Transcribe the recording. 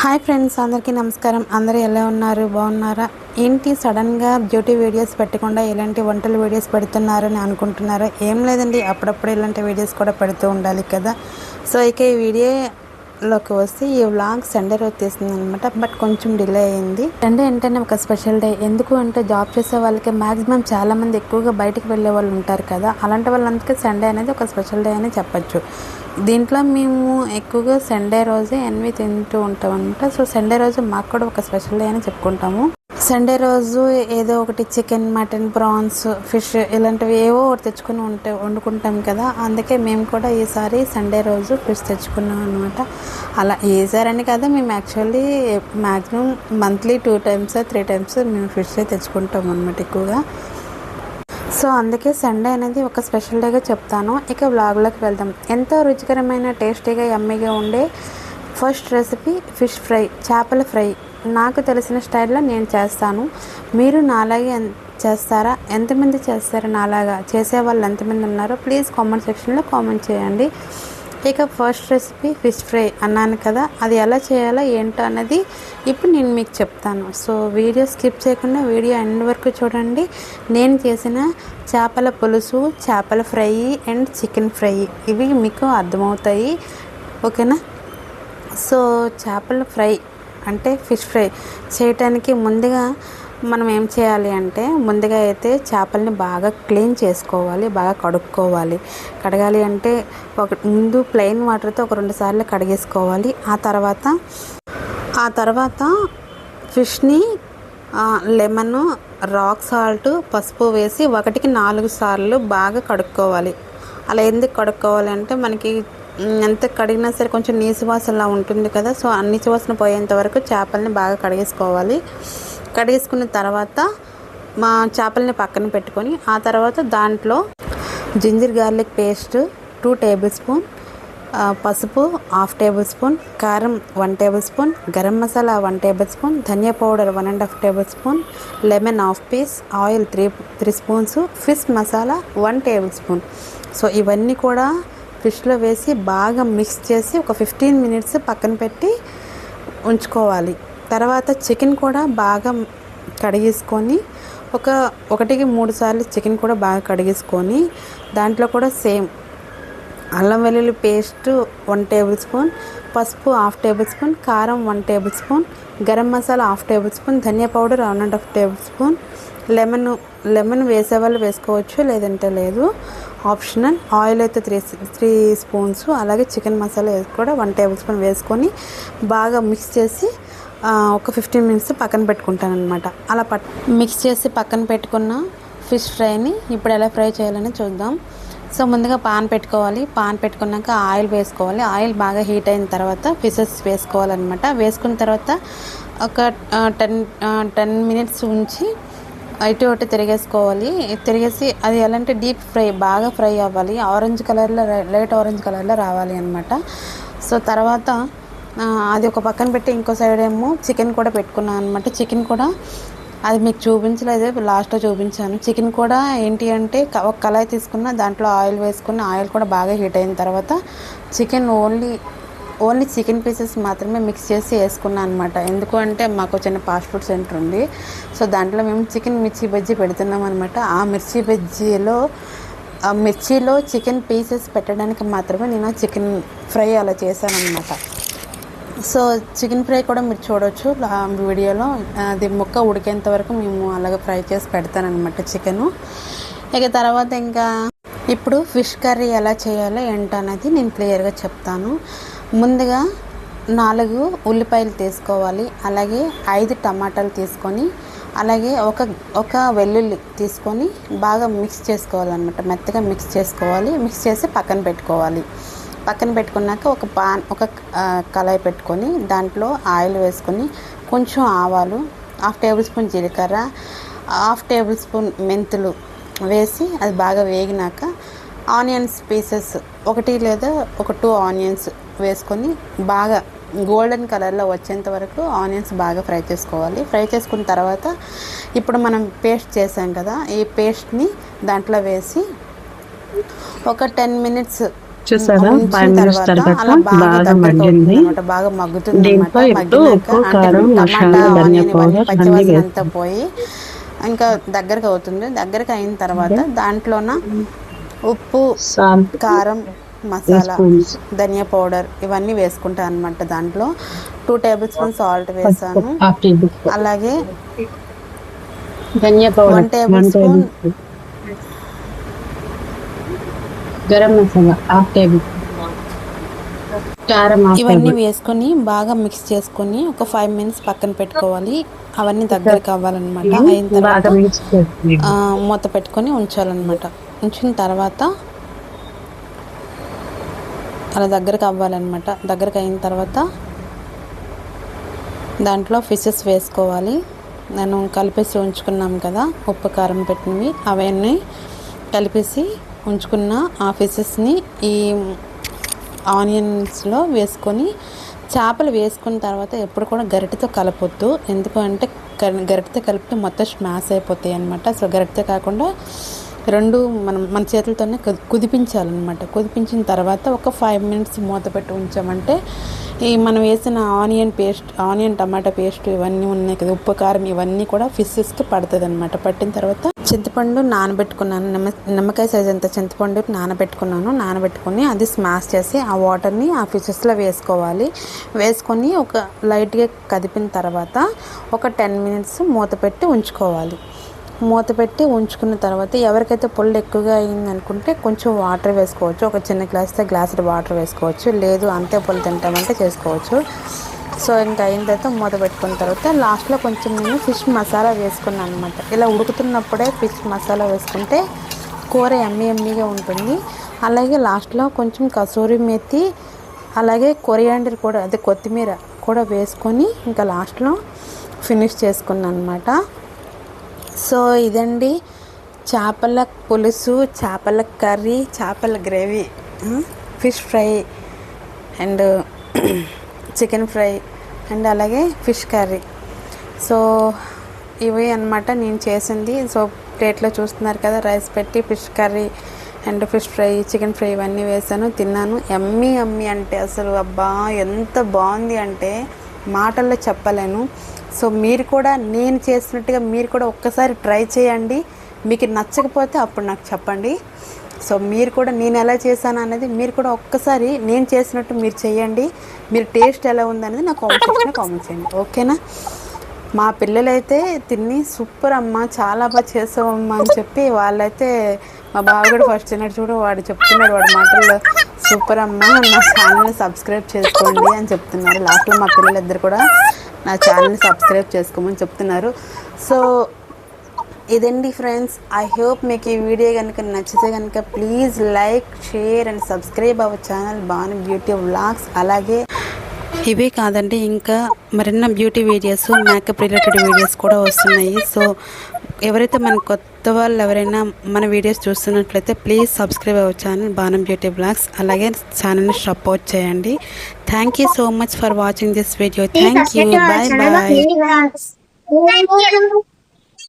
Hi friends అందరికీ నమస్కారం. అందరూ ఎలా ఉన్నారు? బాగున్నారా? ఏంటి సడన్గా బ్యూటీ వీడియోస్ పెట్టకుండా ఇలాంటి వంటల వీడియోస్ పెడుతున్నారని అనుకుంటున్నారా? ఏం లేదండి అప్పుడప్పుడు ఇలాంటి వీడియోస్ కూడా పెడుతూ ఉండాలి కదా. సో ఇక ఈ వీడియో లోకి వస్తే ఈ వ్లాగ్ సండే రోజు తీస్తుంది అనమాట బట్ కొంచెం డిలే అయింది. సండే ఏంటంటే ఒక స్పెషల్ డే ఎందుకు అంటే జాబ్ చేసే వాళ్ళకి మ్యాక్సిమం చాలామంది ఎక్కువగా బయటికి వెళ్ళే వాళ్ళు ఉంటారు కదా. అలాంటి వాళ్ళందరికీ సండే అనేది ఒక స్పెషల్ డే అని చెప్పచ్చు. దీంట్లో మేము ఎక్కువగా సండే రోజే ఎన్వి తింటూ ఉంటాం అనమాట సో సండే రోజు మాకు కూడా ఒక స్పెషల్ డే అని చెప్పుకుంటాము. సండే రోజు ఏదో ఒకటి చికెన్ మటన్ ప్రాన్స్ ఫిష్ ఇలాంటివి ఏవో ఒకటి తెచ్చుకుని ఉంటే వండుకుంటాం కదా. అందుకే మేము కూడా ఈసారి సండే రోజు ఫిష్ తెచ్చుకున్నాం అనమాట అలా ఏసారని అని కదా మేము actually maximum monthly two times three times మేము ఫిష్ తెచ్చుకుంటాం అనమాట ఎక్కువగా. సో అందుకే సండే అనేది ఒక స్పెషల్ డేగా చెప్తాను. ఇక బ్లాగ్లోకి వెళ్దాం. ఎంతో రుచికరమైన టేస్టీగా యమ్మీగా ఉండే ఫస్ట్ రెసిపీ ఫిష్ ఫ్రై చేపల ఫ్రై. నాకు తెలిసిన స్టైల్లో నేను చేస్తాను. మీరు నాలాగే చేస్తారా? ఎంతమంది చేస్తారా నాలాగా? చేసే వాళ్ళు ఎంతమంది ఉన్నారో ప్లీజ్ కామెంట్ సెక్షన్లో కామెంట్ చేయండి. ఇక ఫస్ట్ రెసిపీ ఫిష్ ఫ్రై అన్నాను కదా అది ఎలా చేయాలో ఏంటో అన్నది ఇప్పుడు నేను మీకు చెప్తాను. సో వీడియో స్కిప్ చేయకుండా వీడియో ఎండ్ వరకు చూడండి. నేను చేసిన చేపల పులుసు చేపల ఫ్రై అండ్ చికెన్ ఫ్రై. ఇవి మీకు అర్థమవుతాయి. ఓకేనా? సో చేపల ఫ్రై అంటే ఫిష్ ఫ్రై చేయటానికి ముందుగా మనం ఏం చేయాలి అంటే ముందుగా అయితే చేపల్ని బాగా క్లీన్ చేసుకోవాలి బాగా కడుక్కోవాలి. కడగాలి అంటే ఒక ముందు ప్లెయిన్ వాటర్తో ఒక రెండు సార్లు కడిగేసుకోవాలి. ఆ తర్వాత ఆ తర్వాత ఫిష్ని లెమన్ రాక్ సాల్ట్ పసుపు వేసి ఒకటికి నాలుగు సార్లు బాగా కడుక్కోవాలి. అలా ఎందుకు కడుక్కోవాలి అంటే మనకి ఎంత కడిగినా సరే కొంచెం నీసు వాసనలా ఉంటుంది కదా సో ఆ నీసు వాసన పోయేంత వరకు చేపల్ని బాగా కడిగేసుకోవాలి. కడిగేసుకున్న తర్వాత మా చేపల్ని పక్కన పెట్టుకొని ఆ తర్వాత దాంట్లో ginger garlic paste two tablespoon పసుపు హాఫ్ టేబుల్ స్పూన్ కారం one tablespoon garam masala one tablespoon dhania powder one and half tablespoon lemon half piece oil three three spoons fish masala one tablespoon. So ఇవన్నీ కూడా ఫిష్లో వేసి బాగా mix చేసి ఒక fifteen minutes పక్కన పెట్టి ఉంచుకోవాలి. తర్వాత చికెన్ కూడా బాగా కడిగేసుకొని ఒక ఒకటికి మూడు సార్లు చికెన్ కూడా బాగా కడిగేసుకొని దాంట్లో కూడా సేమ్ అల్లం వెల్లుల్లి పేస్ట్ వన్ టేబుల్ స్పూన్ పసుపు హాఫ్ టేబుల్ స్పూన్ కారం one tablespoon garam masala half tablespoon dhania powder one and half tablespoon lemon lemon వేసే వాళ్ళు వేసుకోవచ్చు లేదంటే లేదు. ఆప్షనల్ ఆయిల్ అయితే త్రీ త్రీ స్పూన్స్ అలాగే చికెన్ మసాలా కూడా వన్ టేబుల్ స్పూన్ వేసుకొని బాగా మిక్స్ చేసి ఒక ఫిఫ్టీన్ మినిట్స్ పక్కన పెట్టుకుంటాను అనమాట అలా పట్ మిక్స్ చేసి పక్కన పెట్టుకున్న ఫిష్ ఫ్రైని ఇప్పుడు ఎలా ఫ్రై చేయాలని చూద్దాం. సో ముందుగా పాన్ పెట్టుకోవాలి. పాన్ పెట్టుకున్నాక ఆయిల్ వేసుకోవాలి. ఆయిల్ బాగా హీట్ అయిన తర్వాత ఫిషెస్ వేసుకోవాలన్నమాట. వేసుకున్న తర్వాత ఒక టెన్ టెన్ మినిట్స్ ఉంచి ఇటు ఒకటి తిరిగేసుకోవాలి. తిరిగేసి అది ఎలాంటి డీప్ ఫ్రై బాగా ఫ్రై అవ్వాలి. ఆరెంజ్ కలర్లో లైట్ ఆరెంజ్ కలర్లో రావాలి అనమాట సో తర్వాత అది ఒక పక్కన పెట్టి ఇంకో సైడ్ ఏమో చికెన్ కూడా పెట్టుకున్నాను అనమాట చికెన్ కూడా అది మీకు చూపించలేదు లాస్ట్లో చూపించాను. చికెన్ కూడా ఏంటి అంటే ఒక కళాయి తీసుకున్న దాంట్లో ఆయిల్ వేసుకున్న ఆయిల్ కూడా బాగా హీట్ అయిన తర్వాత chicken only only chicken pieces మాత్రమే మిక్స్ చేసి వేసుకున్నాను అనమాట ఎందుకు అంటే మాకు చిన్న ఫాస్ట్ ఫుడ్ సెంటర్ ఉంది. సో దాంట్లో మేము చికెన్ మిర్చి బజ్జీ పెడుతున్నాం అనమాట ఆ మిర్చి బజ్జీలో ఆ మిర్చిలో చికెన్ పీసెస్ పెట్టడానికి మాత్రమే నేను చికెన్ ఫ్రై అలా చేశాను అనమాట సో చికెన్ ఫ్రై కూడా మీరు చూడవచ్చు వీడియోలో అది ముక్క ఉడికేంత వరకు మేము అలాగే ఫ్రై చేసి పెడతానమాట చికెను. ఇక తర్వాత ఇంకా ఇప్పుడు ఫిష్ కర్రీ ఎలా చేయాలో ఏంటనేది నేను క్లియర్గా చెప్తాను. ముందుగా నాలుగు ఉల్లిపాయలు తీసుకోవాలి. అలాగే ఐదు టమాటాలు తీసుకొని అలాగే ఒక ఒక వెల్లుల్లి తీసుకొని బాగా మిక్స్ చేసుకోవాలన్నమాట. మెత్తగా మిక్స్ చేసుకోవాలి. మిక్స్ చేసి పక్కన పెట్టుకోవాలి. పక్కన పెట్టుకున్నాక ఒక పాన్ ఒక కళాయి పెట్టుకొని దాంట్లో ఆయిల్ వేసుకొని కొంచెం ఆవాలు హాఫ్ టేబుల్ స్పూన్ జీలకర్ర హాఫ్ టేబుల్ స్పూన్ మెంతులు వేసి అది బాగా వేగినాక ఆనియన్స్ పీసెస్ ఒకటి లేదా ఒక టూ ఆనియన్స్ వేసుకొని బాగా గోల్డెన్ కలర్లో వచ్చేంత వరకు ఆనియన్స్ బాగా ఫ్రై చేసుకోవాలి. ఫ్రై చేసుకున్న తర్వాత ఇప్పుడు మనం పేస్ట్ చేసాం కదా ఈ పేస్ట్ని దాంట్లో వేసి ఒక టెన్ మినిట్స్ చూసారా? ఉంచిన ఫైవ్ మినిట్స్ తర్వాత తర్వాత అలా బాగా బాగా దగ్గరకు మగ్గింది. అవుతుందన్నమాట. బాగా మగ్గుతుంది దీంట్లో ఇప్పుడు ఉప్పు కారం మసాలా ధనియా పౌడర్ అన్ని అంతా వేస్తాం పోయి ఇంకా దగ్గరకు అవుతుంది. దగ్గరకు అయిన తర్వాత దాంట్లోన ఉప్పు కారం మసాలా ధనియా పౌడర్ ఇవన్నీ వేసుకుంటాను అనమాట దాంట్లో. టూ టేబుల్ స్పూన్ సాల్ట్ వేసాను. అలాగే dhania powder one tablespoon garam masala half table ఇవన్నీ వేసుకొని బాగా మిక్స్ చేసుకొని ఒక ఫైవ్ మినిట్స్ పక్కన పెట్టుకోవాలి. అవన్నీ దగ్గరకు అవ్వాలన్నమాట అయిన తర్వాత మూత పెట్టుకొని ఉంచాలన్నమాట. ఉంచిన తర్వాత అలా దగ్గరకు అవ్వాలన్నమాట. దగ్గరకు అయిన తర్వాత దాంట్లో ఫిషెస్ వేసుకోవాలి. నేను కలిపేసి ఉంచుకున్నాం కదా ఉప్పు కారం పెట్టినవి. అవన్నీ కలిపేసి ఉంచుకున్న ఆ ఫిషెస్ని ఈ ఆనియన్స్లో వేసుకొని చేపలు వేసుకున్న తర్వాత ఎప్పుడు కూడా గరిటెతో కలపొద్దు. ఎందుకు అంటే గరిటెతో కలిపితే మొత్తం స్మాష్ అయిపోతాయి అనమాట సో గరిటెతో కాకుండా రెండు మనం మన చేతులతోనే కుదిపించాలన్నమాట. కుదిపించిన తర్వాత ఒక ఫైవ్ మినిట్స్ మూత పెట్టి ఉంచామంటే ఈ మనం వేసిన onion paste onion tomato paste ఇవన్నీ ఉన్నాయి కదా ఉప్పు కారం ఇవన్నీ కూడా ఫిషెస్కి పడుతుంది అనమాట పట్టిన తర్వాత చింతపండు నానబెట్టుకున్నాను. నిమ్మ నిమ్మకాయ సైజ్ అంత చింతపండు నానబెట్టుకున్నాను. నానబెట్టుకొని అది స్మాష్ చేసి ఆ వాటర్ని ఆ ఫిషెస్లో వేసుకోవాలి. వేసుకొని ఒక లైట్గా కదిపిన తర్వాత ఒక టెన్ మినిట్స్ మూత పెట్టి ఉంచుకోవాలి. మూత పెట్టి ఉంచుకున్న తర్వాత ఎవరికైతే పుల్ల ఎక్కువగా అయిందనుకుంటే కొంచెం వాటర్ వేసుకోవచ్చు. ఒక చిన్న గ్లాస్తో గ్లాస్ వాటర్ వేసుకోవచ్చు. లేదు అంతే పుల్ల తింటామంటే చేసుకోవచ్చు. సో ఇంకా అయిన తర్వాత మూత పెట్టుకున్న తర్వాత లాస్ట్లో కొంచెం నేను ఫిష్ మసాలా వేసుకున్నాను అనమాట ఇలా ఉడుకుతున్నప్పుడే ఫిష్ మసాలా వేసుకుంటే కూర ఎమ్మి ఎమ్మిగా ఉంటుంది. అలాగే లాస్ట్లో కొంచెం కసూరి మెత్తి అలాగే కొరియాండర్ కూడా అదే కొత్తిమీర కూడా వేసుకొని ఇంకా లాస్ట్లో ఫినిష్ చేసుకున్నాను అనమాట సో ఇదండి చేపల పులుసు చేపల కర్రీ చేపల gravy fish fry and chicken fry and అలాగే ఫిష్ కర్రీ. సో ఇవి అన్నమాట నేను చేసింది. సో ప్లేట్లో చూస్తున్నారు కదా రైస్ పెట్టి fish curry and fish fry chicken fry ఇవన్నీ వేసాను తిన్నాను. ఎమ్మి అమ్మి అంటే అసలు అబ్బా ఎంత బాగుంది అంటే మాటల్లో చెప్పలేను. సో మీరు కూడా నేను చేసినట్టుగా మీరు కూడా ఒక్కసారి ట్రై చేయండి. మీకు నచ్చకపోతే అప్పుడు నాకు చెప్పండి. సో మీరు కూడా నేను ఎలా చేశాను అనేది మీరు కూడా ఒక్కసారి నేను చేసినట్టు మీరు చేయండి. మీరు టేస్ట్ ఎలా ఉందనేది నాకు కామెంట్ సెక్షన్లో కామెంట్ చేయండి. ఓకేనా? మా పిల్లలైతే తిని సూపర్ అమ్మ చాలా బాగా చేసావమ్మా అని చెప్పి వాళ్ళైతే మా బావ కూడా ఫస్ట్ తిన్నాడు చూడు వాడు చెప్తున్నాడు వాడు మాటల్లో సూపర్ అమ్మ నా ఛానల్ని సబ్స్క్రైబ్ చేసుకోండి అని చెప్తున్నారు. లాస్ట్లో మా పిల్లలిద్దరు కూడా. నా ఛానల్ని సబ్స్క్రైబ్ చేసుకోమని చెప్తున్నారు. సో ఇదండి ఫ్రెండ్స్ ఐ హోప్ మీకు ఈ వీడియో కనుక నచ్చితే కనుక please like share and subscribe our channel Banu beauty vlogs అలాగే ఇవే కాదండి ఇంకా మరిన్న beauty videos makeup related videos కూడా వస్తున్నాయి. సో ఎవరైతే మన కొత్త వాళ్ళు ఎవరైనా మన వీడియోస్ చూస్తున్నట్లయితే ప్లీజ్ సబ్స్క్రైబ్ అవర్ ఛానల్ బాణం బ్యూటీ బ్లాగ్స్ అలాగే ఛానల్ని సపోర్ట్ చేయండి. Thank you so much for watching this video thank you bye bye.